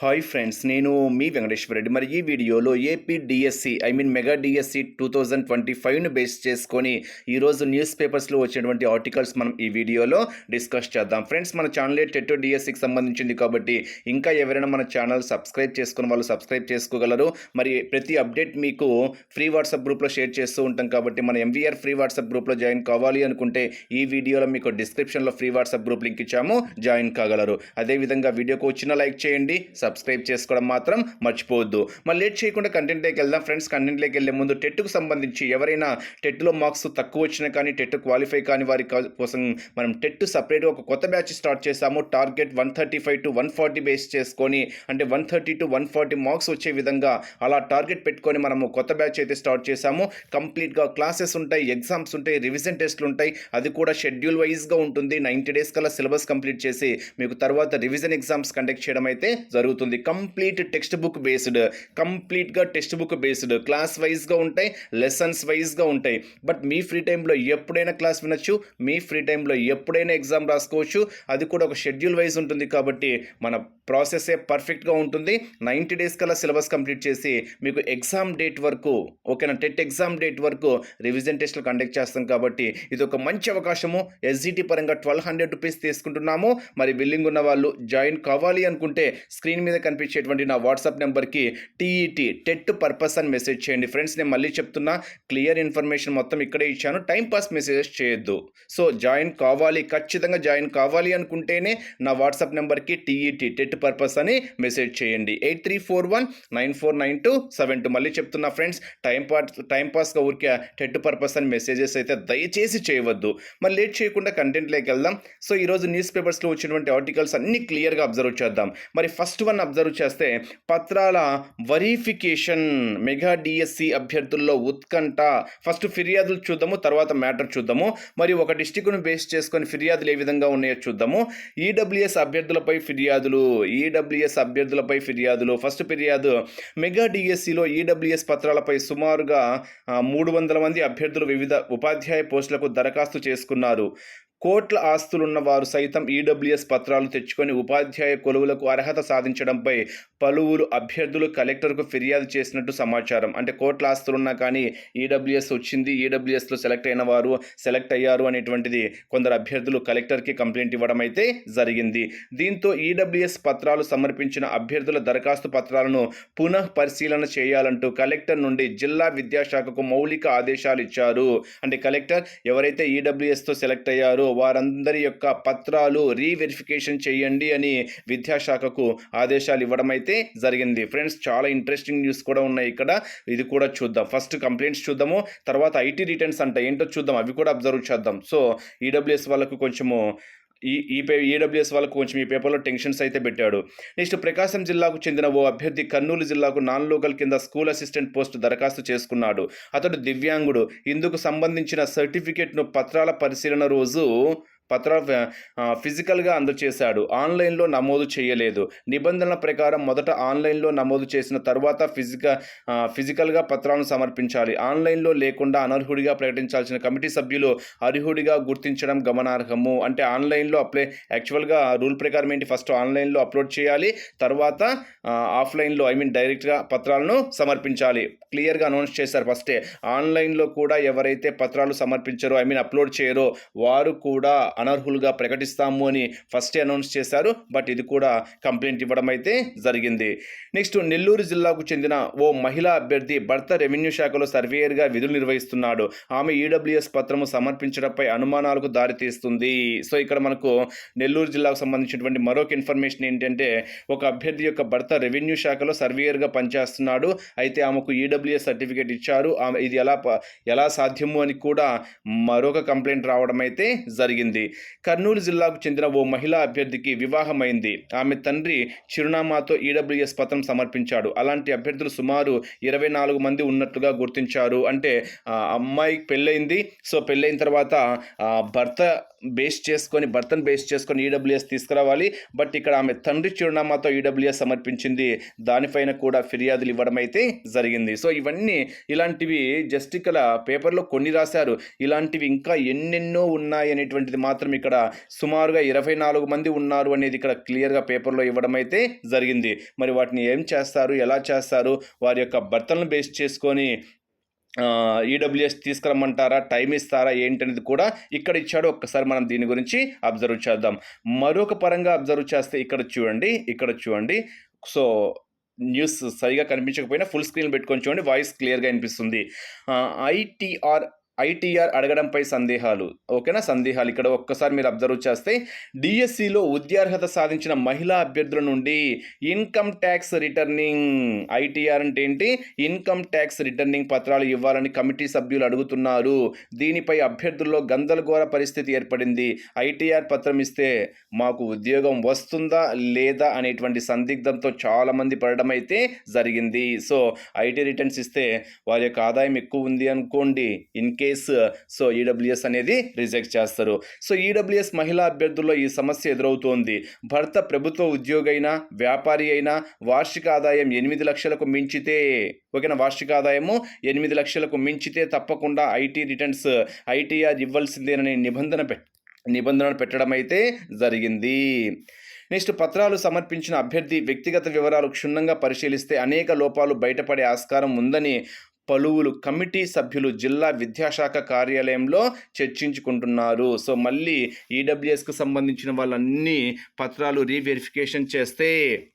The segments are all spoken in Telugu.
హాయ్ ఫ్రెండ్స్ నేను మీ వెంకటేశ్వర రెడ్డి. మరి ఈ వీడియోలో AP DSC I mean mega DSC two thousand twenty ఫైవ్ను base చేసుకొని ఈరోజు న్యూస్ పేపర్స్లో వచ్చినటువంటి ఆర్టికల్స్ మనం ఈ వీడియోలో డిస్కస్ చేద్దాం. ఫ్రెండ్స్ మన ఛానలే టెట్ డిఎస్సికి సంబంధించింది కాబట్టి ఇంకా ఎవరైనా మన ఛానల్ సబ్స్క్రైబ్ చేసుకున్న వాళ్ళు సబ్స్క్రైబ్ చేసుకోగలరు. మరి ప్రతి అప్డేట్ మీకు ఫ్రీ వాట్సాప్ గ్రూప్లో షేర్ చేస్తూ ఉంటాం కాబట్టి మన ఎంవీఆర్ ఫ్రీ వాట్సాప్ గ్రూప్లో జాయిన్ కావాలి అనుకుంటే ఈ వీడియోలో మీకు డిస్క్రిప్షన్లో ఫ్రీ వాట్సాప్ గ్రూప్ లింక్ ఇచ్చాము జాయిన్ కాగలరు. అదేవిధంగా వీడియోకి వచ్చిన లైక్ చేయండి సబ్స్క్రైబ్ చేసుకోవడం మాత్రం మర్చిపోవద్దు. మరి లేట్ చేయకుండా కంటెంట్లోకి వెళ్దాం. ఫ్రెండ్స్ కంటెంట్లోకి వెళ్ళే ముందు టెట్కు సంబంధించి ఎవరైనా టెట్లో మార్క్స్ తక్కువ వచ్చినా కానీ టెట్ క్వాలిఫై కాని వారి కోసం మనం టెట్ సపరేట్గా ఒక కొత్త బ్యాచ్ స్టార్ట్ చేసాము target one thirty five to one forty base చేసుకొని అంటే one thirty to one forty marks వచ్చే విధంగా అలా టార్గెట్ పెట్టుకొని మనము కొత్త బ్యాచ్ అయితే స్టార్ట్ చేసాము కంప్లీట్గా క్లాసెస్ ఉంటాయి ఎగ్జామ్స్ ఉంటాయి రివిజన్ టెస్ట్లు ఉంటాయి. అది కూడా షెడ్యూల్ వైజ్గా ఉంటుంది. నైంటీ డేస్ కల్లా సిలబస్ కంప్లీట్ చేసి మీకు తర్వాత రివిజన్ ఎగ్జామ్స్ కండక్ట్ చేయడం అయితే జరుగుతుంది. కంప్లీట్ టెక్స్ట్ బుక్ బేస్డ్ కంప్లీట్గా టెక్స్ట్ బుక్ బేస్డ్. క్లాస్ వైజ్గా ఉంటాయి లెసన్స్ వైజ్గా ఉంటాయి. బట్ మీ ఫ్రీ టైంలో ఎప్పుడైనా క్లాస్ వినొచ్చు మీ ఫ్రీ టైంలో ఎప్పుడైనా ఎగ్జామ్ రాసుకోవచ్చు. అది కూడా ఒక షెడ్యూల్ వైజ్ ఉంటుంది కాబట్టి మన ప్రాసెసే పర్ఫెక్ట్గా ఉంటుంది. నైంటీ డేస్ కల్లా సిలబస్ కంప్లీట్ చేసి మీకు ఎగ్జామ్ డేట్ వరకు ఓకేనా టెట్ ఎగ్జామ్ డేట్ వరకు రివిజన్ టెస్ట్లు కండక్ట్ చేస్తాం కాబట్టి ఇది ఒక మంచి అవకాశము. ఎస్జిటి పరంగా ట్వెల్వ్ హండ్రెడ్ రూపీస్ తీసుకుంటున్నాము. మరి బిల్లింగ్ ఉన్న వాళ్ళు జాయిన్ కావాలి అనుకుంటే స్క్రీన్ మీద కనిపించేటువంటి నా వాట్సాప్ నెంబర్కి టీఈటీ టెట్ పర్పస్ అని మెసేజ్ చేయండి. ఫ్రెండ్స్ నేను మళ్ళీ చెప్తున్నా క్లియర్ ఇన్ఫర్మేషన్ మొత్తం ఇక్కడే ఇచ్చాను. టైం పాస్ మెసేజెస్ చేయొద్దు. సో జాయిన్ కావాలి ఖచ్చితంగా జాయిన్ కావాలి అనుకుంటేనే నా వాట్సాప్ నెంబర్కి టీఈటీ టెట్ పర్పస్ అని మెసేజ్ చేయండి. Eight three four one nine four nine two seven two. మళ్ళీ చెప్తున్నా ఫ్రెండ్స్ టైం పాస్ ఊరికే టెట్ పర్పస్ అని మెసేజెస్ అయితే దయచేసి చేయవద్దు. మరి లేట్ చేయకుండా కంటెంట్లోకి వెళ్దాం. సో ఈరోజు న్యూస్ పేపర్స్లో వచ్చినటువంటి ఆర్టికల్స్ అన్ని క్లియర్గా అబ్జర్వ్ చేద్దాం. మరి ఫస్ట్ వన్ అబ్జర్వ్ చేస్తే పత్రాల వరిఫికేషన్ మెగా డిఎస్సి అభ్యర్థుల్లో ఉత్కంఠ. ఫస్ట్ ఫిర్యాదులు చూద్దాము తర్వాత మ్యాటర్ చూద్దాము. మరి ఒక డిస్టిక్ను బేస్ చేసుకొని ఫిర్యాదులు ఏ విధంగా ఉన్నాయో చూద్దాము. ఈడబ్ల్యూఎస్ అభ్యర్థులపై ఫిర్యాదులు ఈడబ్ల్యూఎస్ అభ్యర్థులపై ఫిర్యాదులు. ఫస్ట్ ఫిర్యాదు మెగా డిఎస్సిలో ఈడబ్ల్యూఎస్ పత్రాలపై సుమారుగా మూడు వందల మంది అభ్యర్థులు వివిధ ఉపాధ్యాయ పోస్టులకు దరఖాస్తు చేసుకున్నారు. కోట్ల ఆస్తులున్న వారు సైతం ఈడబ్ల్యూఎస్ పత్రాలు తెచ్చుకొని ఉపాధ్యాయ కొలువులకు అర్హత సాధించడంపై పలువురు అభ్యర్థులు కలెక్టర్కు ఫిర్యాదు చేసినట్టు సమాచారం. అంటే కోట్ల ఆస్తులున్నా కానీ ఈడబ్ల్యూఎస్ వచ్చింది ఈడబ్ల్యూఎస్లో సెలెక్ట్ అయిన వారు సెలెక్ట్ అయ్యారు అనేటువంటిది కొందరు అభ్యర్థులు కలెక్టర్కి కంప్లైంట్ ఇవ్వడం అయితే జరిగింది. దీంతో ఈడబ్ల్యూఎస్ పత్రాలు సమర్పించిన అభ్యర్థుల దరఖాస్తు పత్రాలను పునః పరిశీలన చేయాలంటూ కలెక్టర్ నుండి జిల్లా విద్యాశాఖకు మౌలిక ఆదేశాలు ఇచ్చారు. అంటే కలెక్టర్ ఎవరైతే ఈడబ్ల్యూఎస్తో సెలెక్ట్ అయ్యారో వారందరి యొక్క పత్రాలు రీవెరిఫికేషన్ చేయండి అని విద్యాశాఖకు ఆదేశాలు ఇవ్వడం అయితే జరిగింది. ఫ్రెండ్స్ చాలా ఇంట్రెస్టింగ్ న్యూస్ కూడా ఉన్నాయి ఇక్కడ. ఇది కూడా చూద్దాం. ఫస్ట్ కంప్లైంట్స్ చూద్దాము. తర్వాత ఐటీ రిటర్న్స్ అంటే. ఏంటో చూద్దాం. అవి కూడా అబ్జర్వ్ చేద్దాం. సో ఈడబ్ల్యూఎస్ వాళ్ళకు కొంచెము ఈ ఈ పే ఈడబ్ల్యూఎస్ వాళ్ళకు కొంచెం ఈ పేపర్లో టెన్షన్స్ అయితే పెట్టాడు. నెక్స్ట్ ప్రకాశం జిల్లాకు చెందిన ఓ అభ్యర్థి కర్నూలు జిల్లాకు నాన్ లోకల్ కింద స్కూల్ అసిస్టెంట్ పోస్ట్ దరఖాస్తు చేసుకున్నాడు. అతడు దివ్యాంగుడు. ఇందుకు సంబంధించిన సర్టిఫికేట్ను పత్రాల పరిశీలన రోజు పత్ర ఫిజికల్గా అందజేశాడు ఆన్లైన్లో నమోదు చేయలేదు. నిబంధనల ప్రకారం మొదట ఆన్లైన్లో నమోదు చేసిన తర్వాత ఫిజిక ఫిజికల్గా పత్రాలను సమర్పించాలి. ఆన్లైన్లో లేకుండా అనర్హుడిగా ప్రకటించాల్సిన కమిటీ సభ్యులు అర్హుడిగా గుర్తించడం గమనార్హము. అంటే ఆన్లైన్లో అప్లై యాక్చువల్గా రూల్ ప్రకారం ఏంటి? ఫస్ట్ ఆన్లైన్లో అప్లోడ్ చేయాలి. తర్వాత ఆఫ్లైన్లో ఐ మీన్ డైరెక్ట్గా పత్రాలను సమర్పించాలి. క్లియర్గా అనౌన్స్ చేశారు ఫస్టే. ఆన్లైన్లో కూడా ఎవరైతే పత్రాలు సమర్పించారో ఐ మీన్ అప్లోడ్ చేయరో వారు కూడా అనర్హులుగా ప్రకటిస్తాము అని ఫస్టే అనౌన్స్ చేశారు. బట్ ఇది కూడా కంప్లైంట్ ఇవ్వడం అయితే జరిగింది. నెక్స్ట్ నెల్లూరు జిల్లాకు చెందిన ఓ మహిళా అభ్యర్థి భర్త రెవెన్యూ శాఖలో సర్వేయర్గా విధులు నిర్వహిస్తున్నాడు. ఆమె ఈడబ్ల్యూఎస్ పత్రము సమర్పించడంపై అనుమానాలకు దారితీస్తుంది సో ఇక్కడ మనకు నెల్లూరు జిల్లాకు సంబంధించినటువంటి మరొక ఇన్ఫర్మేషన్ ఏంటంటే ఒక అభ్యర్థి యొక్క భర్త రెవెన్యూ శాఖలో సర్వేయర్గా పనిచేస్తున్నాడు. అయితే ఆమెకు ఈడబ్ల్యూఎస్ సర్టిఫికేట్ ఇచ్చారు. ఆమె ఇది ఎలా ప- ఎలా సాధ్యము అని కూడా మరొక కంప్లైంట్ రావడం అయితే జరిగింది. కర్నూలు జిల్లాకు చెందిన ఓ మహిళా అభ్యర్థికి వివాహమైంది. ఆమె తండ్రి చిరునామాతో ఈడబ్ల్యూఎస్ పత్రం సమర్పించాడు. అలాంటి అభ్యర్థులు సుమారు ఇరవై నాలుగు మంది ఉన్నట్లుగా గుర్తించారు. అంటే అమ్మాయి పెళ్ళయింది. సో పెళ్ళైన తర్వాత భర్త బేస్ చేసుకొని భర్తను బేస్ చేసుకొని ఈడబ్ల్యూఎస్ తీసుకురావాలి. బట్ ఇక్కడ ఆమె తండ్రి చిరునామాతో ఈడబ్ల్యూఎస్ సమర్పించింది. దానిపైన కూడా ఫిర్యాదులు ఇవ్వడం అయితే జరిగింది. సో ఇవన్నీ ఇలాంటివి జస్ట్ ఇక్కడ పేపర్లో కొన్ని రాశారు. ఇలాంటివి ఇంకా ఎన్నెన్నో ఉన్నాయి అనేటువంటిది మాత్రం ఇక్కడ సుమారుగా ఇరవై నాలుగు మంది ఉన్నారు అనేది ఇక్కడ క్లియర్గా పేపర్లో ఇవ్వడం అయితే జరిగింది. మరి వాటిని ఏం చేస్తారు? ఎలా చేస్తారు? వారి యొక్క భర్తలను బేస్ చేసుకొని ఈడబ్ల్యూఎస్ తీసుకురమ్మంటారా? టైం ఇస్తారా? ఏంటనేది కూడా ఇక్కడ ఇచ్చాడు. ఒక్కసారి మనం దీని గురించి అబ్జర్వ్ చేద్దాం. మరొక పరంగా అబ్జర్వ్ చేస్తే ఇక్కడ చూడండి ఇక్కడ చూడండి. సో న్యూస్ సరిగా కనిపించకపోయినా ఫుల్ స్క్రీన్ పెట్టుకొని చూడండి వాయిస్ క్లియర్గా అనిపిస్తుంది ఐటీఆర్ ఐటీఆర్ అడగడంపై సందేహాలు. ఓకేనా? సందేహాలు. ఇక్కడ ఒక్కసారి మీరు అబ్జర్వ్ చేస్తే డిఎస్సిలో ఉద్యార్హత సాధించిన మహిళా అభ్యర్థుల నుండి ఇన్కమ్ ట్యాక్స్ రిటర్నింగ్ ఐటీఆర్ అంటే ఏంటి? ఇన్కమ్ ట్యాక్స్ రిటర్నింగ్ పత్రాలు ఇవ్వాలని కమిటీ సభ్యులు అడుగుతున్నారు. దీనిపై అభ్యర్థుల్లో గందరగోళ పరిస్థితి ఏర్పడింది. ఐటీఆర్ పత్రం ఇస్తే మాకు ఉద్యోగం వస్తుందా లేదా అనేటువంటి సందిగ్ధంతో చాలామంది పడడం అయితే జరిగింది. సో ఐటీ రిటర్న్స్ ఇస్తే వారి యొక్క ఆదాయం ఎక్కువ ఉంది అనుకోండి. ఇన్ కేస్ సో ఈడబ్ల్యూఎస్ అనేది రిజెక్ట్ చేస్తారు. సో ఈడబ్ల్యూఎస్ మహిళా అభ్యర్థుల్లో ఈ సమస్య ఎదురవుతోంది. భర్త ప్రభుత్వ ఉద్యోగి అయినా వ్యాపారి అయినా వార్షిక ఆదాయం ఎనిమిది లక్షలకు మించితే ఓకేనా? వార్షిక ఆదాయము ఎనిమిది లక్షలకు మించితే తప్పకుండా ఐటీ రిటర్న్స్ ఐటీఆర్ ఇవ్వాల్సిందేనని నిబంధన పెట్ నిబంధనలు పెట్టడం అయితే జరిగింది. నెక్స్ట్ పత్రాలు సమర్పించిన అభ్యర్థి వ్యక్తిగత వివరాలు క్షుణ్ణంగా పరిశీలిస్తే అనేక లోపాలు బయటపడే ఆస్కారం ఉందని పలువురు కమిటీ సభ్యులు జిల్లా విద్యాశాఖ కార్యాలయంలో చర్చించుకుంటున్నారు. సో మళ్ళీ ఈడబ్ల్యూఎస్కు సంబంధించిన వాళ్ళన్ని పత్రాలు రీవెరిఫికేషన్ చేస్తే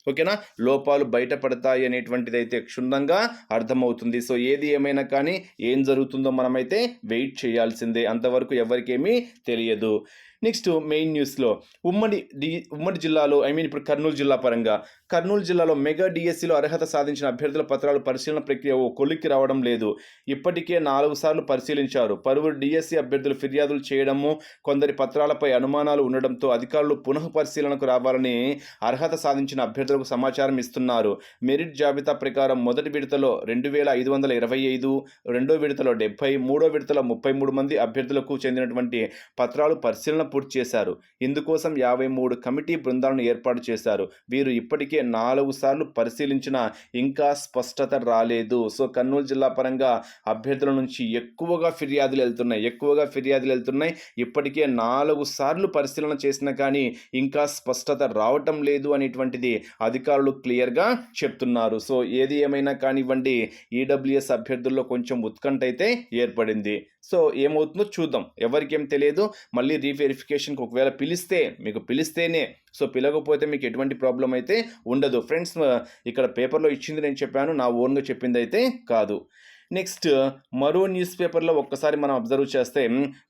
ఓకేనా? లోపాలు బయటపడతాయి అనేటువంటిది అయితే క్షుణ్ణంగా అర్థమవుతుంది. సో ఏది ఏమైనా కానీ ఏం జరుగుతుందో మనమైతే వెయిట్ చేయాల్సిందే. అంతవరకు ఎవరికేమీ తెలియదు. నెక్స్ట్ మెయిన్ న్యూస్లో ఉమ్మడి డి ఉమ్మడి జిల్లాలో ఐ మీన్ ఇప్పుడు కర్నూలు జిల్లా పరంగా కర్నూలు జిల్లాలో మెగా డిఎస్సిలో అర్హత సాధించిన అభ్యర్థుల పత్రాలు పరిశీలన ప్రక్రియ ఓ కొలిక్కి రావడం లేదు. ఇప్పటికే నాలుగు సార్లు పరిశీలించారు. పలువురు డిఎస్సి అభ్యర్థులు ఫిర్యాదులు చేయడము కొందరి పత్రాలపై అనుమానాలు ఉండడంతో అధికారులు పునః పరిశీలనకు రావాలని అర్హత సాధించిన అభ్యర్థులకు సమాచారం ఇస్తున్నారు. మెరిట్ జాబితా ప్రకారం మొదటి విడతలో రెండు వేల ఐదు వందల ఇరవై ఐదు రెండో విడతలో డెబ్బై మూడో విడతలో ముప్పై మూడు మంది అభ్యర్థులకు చెందినటువంటి పత్రాలు పరిశీలన పూర్తి చేశారు. ఇందుకోసం యాభై మూడు కమిటీ బృందాలను ఏర్పాటు చేశారు. వీరు ఇప్పటికే నాలుగు సార్లు పరిశీలించిన ఇంకా స్పష్టత రాలేదు. సో కర్నూలు జిల్లా పరంగా అభ్యర్థుల నుంచి ఎక్కువగా ఫిర్యాదులు వెళ్తున్నాయి. ఎక్కువగా ఫిర్యాదులు వెళ్తున్నాయి. ఇప్పటికే నాలుగు సార్లు పరిశీలన చేసినా కానీ ఇంకా స్పష్టత రావటం లేదు అనేటువంటిది అధికారులు క్లియర్గా చెప్తున్నారు. సో ఏది ఏమైనా కానివ్వండి ఈడబ్ల్యూఎస్ అభ్యర్థుల్లో కొంచెం ఉత్కంఠ అయితే ఏర్పడింది. సో ఏమవుతుందో చూద్దాం. ఎవరికేం తెలియదు. మళ్ళీ రీవెరిఫికేషన్కి ఒకవేళ పిలిస్తే మీకు పిలిస్తేనే సో పిలవకపోతే మీకు ఎటువంటి ప్రాబ్లం అయితే ఉండదు. ఫ్రెండ్స్ ఇక్కడ పేపర్లో ఇచ్చింది నేను చెప్పాను నా ఓన్గా చెప్పింది అయితే కాదు. నెక్స్ట్ మరో న్యూస్ పేపర్లో ఒక్కసారి మనం అబ్జర్వ్ చేస్తే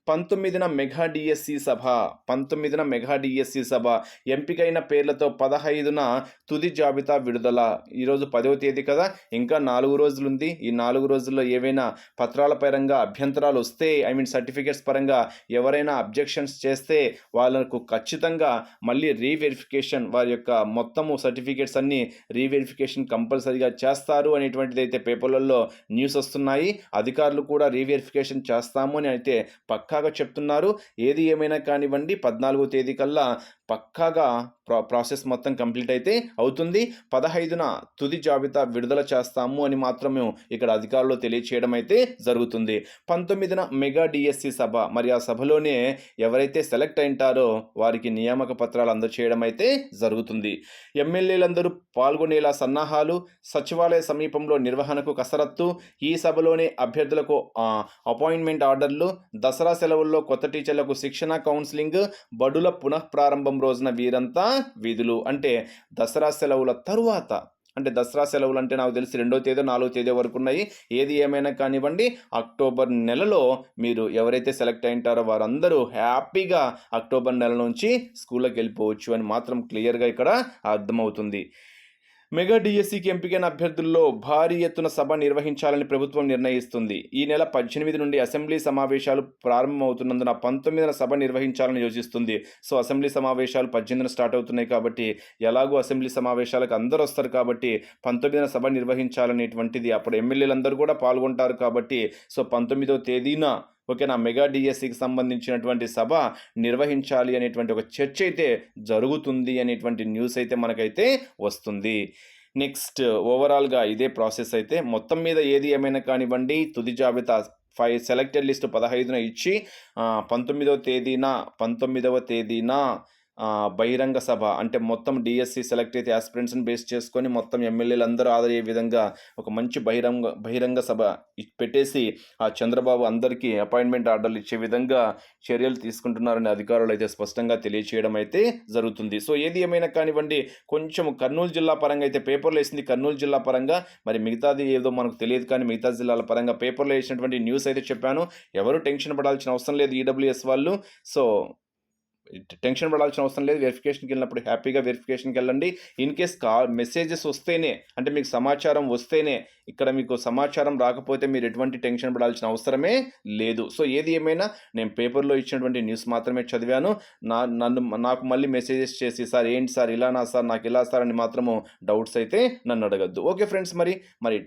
పంతొమ్మిదిన మెగా డిఎస్సి సభ పంతొమ్మిదిన మెగా డిఎస్సి సభ ఎంపికైన పేర్లతో పదహైదున తుది జాబితా విడుదల. ఈరోజు పదవ తేదీ కదా ఇంకా నాలుగు రోజులు ఉంది ఈ నాలుగు రోజుల్లో ఏవైనా పత్రాల పరంగా అభ్యంతరాలు వస్తే ఐ మీన్ సర్టిఫికేట్స్ పరంగా ఎవరైనా అబ్జెక్షన్స్ చేస్తే వాళ్ళకు ఖచ్చితంగా మళ్ళీ రీవెరిఫికేషన్ వారి యొక్క మొత్తము సర్టిఫికేట్స్ అన్నీ రీవెరిఫికేషన్ కంపల్సరీగా చేస్తారు అనేటువంటిది అయితే పేపర్లలో న్యూస్ వస్తున్నాయి. అధికారులు కూడా రీవెరిఫికేషన్ చేస్తాము అని అయితే పక్కాగా చెప్తున్నారు. ఏది ఏమైనా కానివ్వండి పద్నాలుగో తేదీ కల్లా పక్కాగా ప్రా ప్రాసెస్ మొత్తం కంప్లీట్ అయితే అవుతుంది. పదహైదున తుది జాబితా విడుదల చేస్తాము అని మాత్రమే ఇక్కడ అధికారులు తెలియచేయడం అయితే జరుగుతుంది. పంతొమ్మిదిన మెగా డిఎస్సి సభ మరి ఆ సభలోనే ఎవరైతే సెలెక్ట్ అయింటారో వారికి నియామక పత్రాలు అందచేయడం అయితే జరుగుతుంది. ఎమ్మెల్యేలందరూ పాల్గొనేలా సన్నాహాలు సచివాలయ సమీపంలో నిర్వహణకు కసరత్తు ఈ సభలోనే అభ్యర్థులకు అపాయింట్మెంట్ ఆర్డర్లు దసరా సెలవుల్లో కొత్త టీచర్లకు శిక్షణ కౌన్సిలింగ్ బడుల పునఃప్రారంభం రోజున వీరంతా విధులు అంటే దసరా సెలవుల తరువాత. అంటే దసరా సెలవులు అంటే నాకు తెలిసి రెండో తేదీ నాలుగో తేదీ వరకు ఉన్నాయి. ఏది ఏమైనా కానివ్వండి అక్టోబర్ నెలలో మీరు ఎవరైతే సెలెక్ట్ అయింటారో వారందరూ హ్యాపీగా అక్టోబర్ నెల నుంచి స్కూళ్ళకి వెళ్ళిపోవచ్చు అని మాత్రం క్లియర్గా ఇక్కడ అర్థమవుతుంది. మెగా డిఎస్సికి ఎంపికైన అభ్యర్థుల్లో భారీ ఎత్తున సభ నిర్వహించాలని ప్రభుత్వం నిర్ణయిస్తుంది. ఈ నెల పద్దెనిమిది నుండి అసెంబ్లీ సమావేశాలు ప్రారంభమవుతున్నందున పంతొమ్మిదిన సభ నిర్వహించాలని యోచిస్తుంది. సో అసెంబ్లీ సమావేశాలు పద్దెనిమిదిన స్టార్ట్ అవుతున్నాయి కాబట్టి ఎలాగో అసెంబ్లీ సమావేశాలకు అందరూ వస్తారు కాబట్టి పంతొమ్మిదిన సభ నిర్వహించాలనేటువంటిది అప్పుడు ఎమ్మెల్యేలందరూ కూడా పాల్గొంటారు కాబట్టి సో పంతొమ్మిదో తేదీన ఓకేనా? మెగా డిఎస్సికి సంబంధించినటువంటి సభ నిర్వహించాలి అనేటువంటి ఒక చర్చ అయితే జరుగుతుంది అనేటువంటి న్యూస్ అయితే మనకైతే వస్తుంది. నెక్స్ట్ ఓవరాల్గా ఇదే ప్రాసెస్ అయితే మొత్తం మీద ఏది ఏమైనా కానివ్వండి తుది జాబితా ఫైవ్ సెలెక్టెడ్ లిస్ట్ పదహైదున ఇచ్చి పంతొమ్మిదవ తేదీన పంతొమ్మిదవ తేదీన బహిరంగ సభ. అంటే మొత్తం డిఎస్సి సెలెక్ట్ అయితే ఆస్పిరెంట్స్ని బేస్ చేసుకొని మొత్తం ఎమ్మెల్యేలు అందరూ ఆదరయ్యే విధంగా ఒక మంచి బహిరంగ బహిరంగ సభ పెట్టేసి ఆ చంద్రబాబు అందరికీ అపాయింట్మెంట్ ఆర్డర్లు ఇచ్చే విధంగా చర్యలు తీసుకుంటున్నారని అధికారులు అయితే స్పష్టంగా తెలియచేయడం అయితే జరుగుతుంది. సో ఏది ఏమైనా కానివ్వండి కొంచెం కర్నూలు జిల్లా పరంగా అయితే పేపర్లో వేసింది కర్నూలు జిల్లా పరంగా. మరి మిగతాది ఏదో మనకు తెలియదు కానీ మిగతా జిల్లాల పరంగా పేపర్లో వేసినటువంటి న్యూస్ అయితే చెప్పాను. ఎవరు టెన్షన్ పడాల్సిన అవసరం లేదు ఈడబ్ల్యూఎస్ వాళ్ళు. సో టెన్షన్ పడాల్సిన అవసరం లేదు. వెరిఫికేషన్కి వెళ్ళినప్పుడు హ్యాపీగా వెరిఫికేషన్కి వెళ్ళండి. ఇన్ కేస్ కా మెసేజెస్ వస్తేనే అంటే మీకు సమాచారం వస్తేనే ఇక్కడ మీకు సమాచారం రాకపోతే మీరు ఎటువంటి టెన్షన్ పడాల్సిన అవసరమే లేదు. సో ఏది ఏమైనా నేను పేపర్లో ఇచ్చినటువంటి న్యూస్ మాత్రమే చదివాను. నా నన్ను నాకు మళ్ళీ మెసేజెస్ చేసి సార్ ఏంటి సార్? ఇలానా సార్ నాకు ఇలా సార్ అని మాత్రము డౌట్స్ అయితే నన్ను అడగద్దు. ఓకే ఫ్రెండ్స్ మరి మరి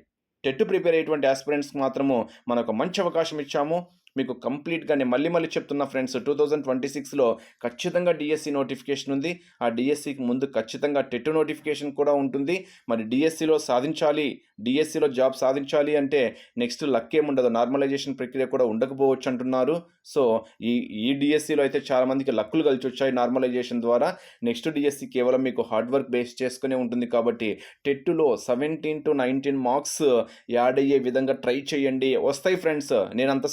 టెట్ ప్రిపేర్ అయ్యేటువంటి ఆస్పిరెంట్స్కి మాత్రము మనకు మంచి అవకాశం ఇచ్చాము. మీకు కంప్లీట్గా నేను మళ్ళీ మళ్ళీ చెప్తున్నా ఫ్రెండ్స్ టూ థౌజండ్ ట్వంటీ సిక్స్లో ఖచ్చితంగా డిఎస్సి నోటిఫికేషన్ ఉంది. ఆ డిఎస్సికి ముందు ఖచ్చితంగా టెట్ నోటిఫికేషన్ కూడా ఉంటుంది. మరి డిఎస్సిలో సాధించాలి డిఎస్సిలో జాబ్ సాధించాలి అంటే నెక్స్ట్ లక్ ఏముండదు. నార్మలైజేషన్ ప్రక్రియ కూడా ఉండకపోవచ్చు అంటున్నారు. సో ఈ ఈ డిఎస్సిలో అయితే చాలామందికి లక్కులు కలిసి వచ్చాయి నార్మలైజేషన్ ద్వారా. నెక్స్ట్ డిఎస్సి కేవలం మీకు హార్డ్ వర్క్ బేస్ చేసుకునే ఉంటుంది కాబట్టి టెట్టులో seventeen to nineteen marks add అయ్యే విధంగా ట్రై చేయండి. వస్తాయి ఫ్రెండ్స్ నేను అంత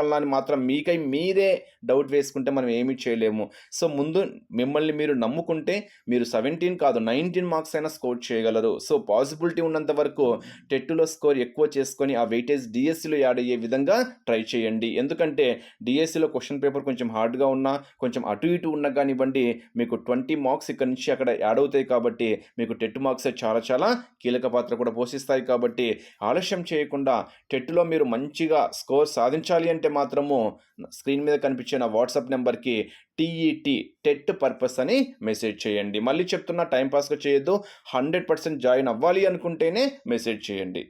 సాధించగలను అని మాత్రం మీకై మీరే డౌట్ వేసుకుంటే మనం ఏమీ చేయలేము. సో ముందు మిమ్మల్ని మీరు నమ్ముకుంటే మీరు సెవెంటీన్ కాదు నైన్టీన్ మార్క్స్ అయినా స్కోర్ చేయగలరు. సో పాసిబిలిటీ ఉన్నంత వరకు టెట్టులో స్కోర్ ఎక్కువ చేసుకొని ఆ వెయిటేజ్ డిఎస్సిలో యాడ్ అయ్యే విధంగా ట్రై చేయండి. ఎందుకంటే డిఎస్సిలో క్వశ్చన్ పేపర్ కొంచెం హార్డ్గా ఉన్నా కొంచెం అటు ఇటు ఉన్నా కానివ్వండి మీకు ట్వంటీ మార్క్స్ ఇక్కడ నుంచి అక్కడ యాడ్ అవుతాయి కాబట్టి మీకు టెట్ మార్క్స్ చాలా చాలా కీలక పాత్ర కూడా పోషిస్తాయి కాబట్టి ఆలస్యం చేయకుండా టెట్లో మీరు మంచిగా స్కోర్ సాధించాలి అంటే మాత్రము స్క్రీన్ మీద కనిపించే నా వాట్సాప్ నెంబర్కి టీఈటీ టెట్ పర్పస్ అని మెసేజ్ చేయండి. మళ్ళీ చెప్తున్నా టైంపాస్గా చేయొద్దు. హండ్రెడ్ పర్సెంట్ జాయిన్ అవ్వాలి అనుకుంటేనే మెసేజ్ చేయండి.